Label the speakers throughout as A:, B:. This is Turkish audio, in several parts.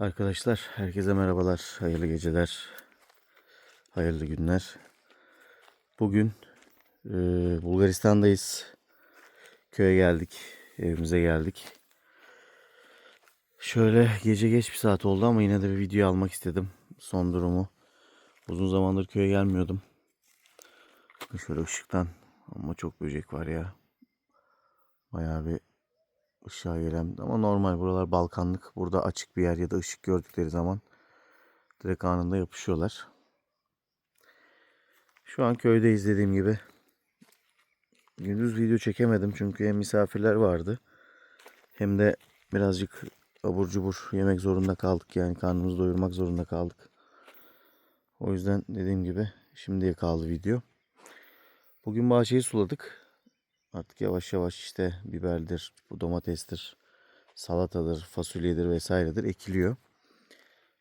A: Arkadaşlar herkese merhabalar, hayırlı geceler, hayırlı günler. Bugün e, Bulgaristan'dayız. Köye geldik, evimize geldik. Şöyle gece geç bir saat oldu ama yine de bir video almak istedim. Son durumu. Uzun zamandır köye gelmiyordum. Şöyle ışıktan ama çok böcek var ya. Bayağı bir ışığa gelen ama normal buralar Balkanlık. Burada açık bir yer ya da ışık gördükleri zaman direkt anında yapışıyorlar. Şu an köyde izlediğim gibi. Gündüz video çekemedim çünkü hem misafirler vardı hem de birazcık abur cubur yemek zorunda kaldık yani karnımızı doyurmak zorunda kaldık. O yüzden dediğim gibi şimdiye kaldı video. Bugün bahçeyi suladık. Artık yavaş yavaş işte biberdir, bu domatestir, salatadır, fasulyedir vesairedir ekiliyor.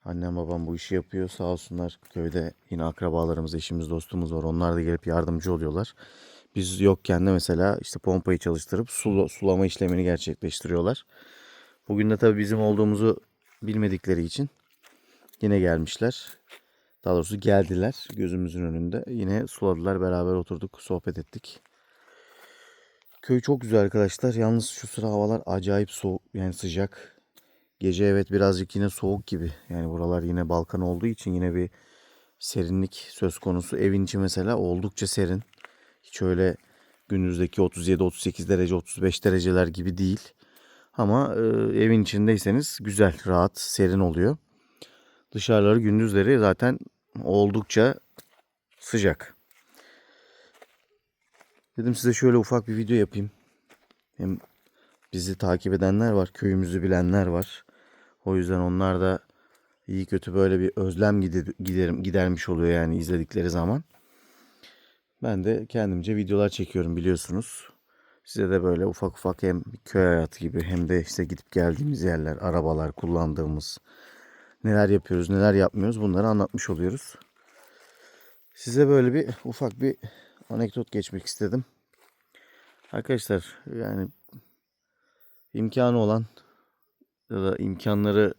A: Annem babam bu işi yapıyor. Sağ olsunlar köyde yine akrabalarımız, eşimiz, dostumuz var. Onlar da gelip yardımcı oluyorlar. Biz yokken de mesela işte pompayı çalıştırıp sula, sulama işlemini gerçekleştiriyorlar. Bugün de tabii bizim olduğumuzu bilmedikleri için yine gelmişler. Daha doğrusu geldiler gözümüzün önünde. Yine suladılar beraber oturduk sohbet ettik. Köy çok güzel arkadaşlar. Yalnız şu sıra havalar acayip soğuk yani sıcak. Gece evet birazcık yine soğuk gibi. Yani buralar yine Balkan olduğu için yine bir serinlik söz konusu. Evin içi mesela oldukça serin. Hiç öyle gündüzdeki 37-38 derece 35 dereceler gibi değil. Ama e, evin içindeyseniz güzel, rahat, serin oluyor. Dışarıları gündüzleri zaten oldukça sıcak. Dedim size şöyle ufak bir video yapayım. Hem bizi takip edenler var, köyümüzü bilenler var. O yüzden onlar da iyi kötü böyle bir özlem gider, giderim, gidermiş oluyor yani izledikleri zaman. Ben de kendimce videolar çekiyorum biliyorsunuz. Size de böyle ufak ufak hem köy hayatı gibi hem de işte gidip geldiğimiz yerler, arabalar, kullandığımız neler yapıyoruz, neler yapmıyoruz bunları anlatmış oluyoruz. Size böyle bir ufak bir anekdot geçmek istedim. Arkadaşlar yani imkanı olan ya da imkanları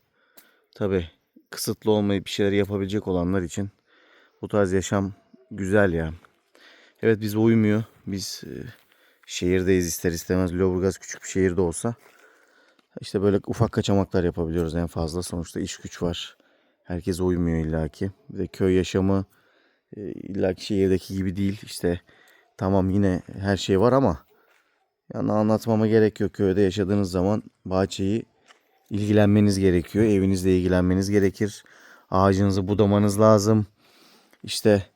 A: tabi kısıtlı olmayıp bir şeyler yapabilecek olanlar için bu tarz yaşam güzel ya. Evet biz uymuyor. Biz e, şehirdeyiz ister istemez. Lüleburgaz küçük bir şehirde olsa işte böyle ufak kaçamaklar yapabiliyoruz en fazla. Sonuçta iş güç var. Herkes uymuyor illaki. Bir köy yaşamı e, illaki şehirdeki gibi değil. İşte tamam yine her şey var ama yani anlatmama gerek yok. Köyde yaşadığınız zaman bahçeyi ilgilenmeniz gerekiyor. Evinizle ilgilenmeniz gerekir. Ağacınızı budamanız lazım. İşte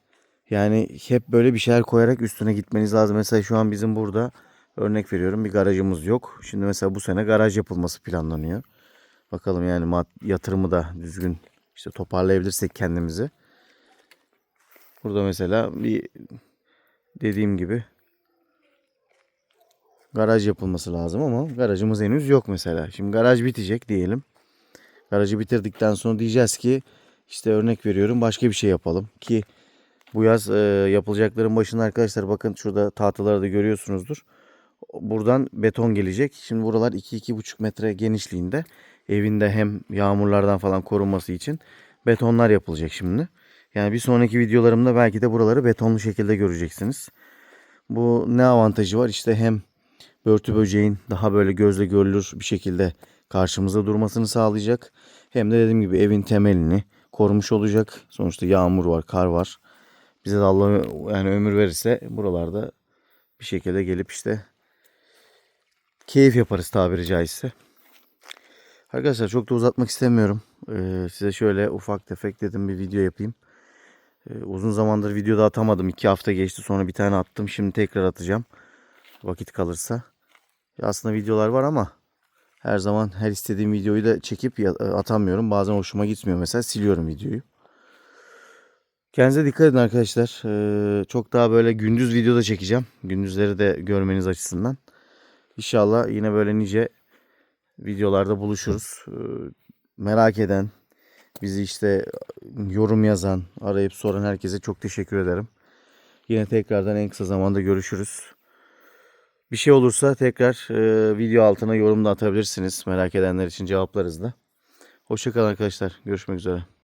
A: yani hep böyle bir şeyler koyarak üstüne gitmeniz lazım. Mesela şu an bizim burada örnek veriyorum bir garajımız yok. Şimdi mesela bu sene garaj yapılması planlanıyor. Bakalım yani yatırımı da düzgün işte toparlayabilirsek kendimizi. Burada mesela bir dediğim gibi garaj yapılması lazım ama garajımız henüz yok mesela. Şimdi garaj bitecek diyelim. Garajı bitirdikten sonra diyeceğiz ki işte örnek veriyorum başka bir şey yapalım ki bu yaz e, yapılacakların başında arkadaşlar bakın şurada tahtaları da görüyorsunuzdur. Buradan beton gelecek. Şimdi buralar 2-2,5 metre genişliğinde. Evinde hem yağmurlardan falan korunması için betonlar yapılacak şimdi. Yani bir sonraki videolarımda belki de buraları betonlu şekilde göreceksiniz. Bu ne avantajı var? İşte hem börtü böceğin daha böyle gözle görülür bir şekilde karşımızda durmasını sağlayacak. Hem de dediğim gibi evin temelini korumuş olacak. Sonuçta yağmur var, kar var. Bize de Allah yani ömür verirse buralarda bir şekilde gelip işte keyif yaparız tabiri caizse. Arkadaşlar çok da uzatmak istemiyorum. Ee, size şöyle ufak tefek dedim bir video yapayım. Ee, uzun zamandır video da atamadım. İki hafta geçti sonra bir tane attım. Şimdi tekrar atacağım. Vakit kalırsa. Aslında videolar var ama her zaman her istediğim videoyu da çekip ya- atamıyorum. Bazen hoşuma gitmiyor mesela siliyorum videoyu. Kendinize dikkat edin arkadaşlar. Ee, çok daha böyle gündüz video da çekeceğim. Gündüzleri de görmeniz açısından. İnşallah yine böyle nice videolarda buluşuruz. Ee, merak eden, bizi işte yorum yazan, arayıp soran herkese çok teşekkür ederim. Yine tekrardan en kısa zamanda görüşürüz. Bir şey olursa tekrar e, video altına yorum da atabilirsiniz. Merak edenler için cevaplarız da. Hoşçakalın arkadaşlar. Görüşmek üzere.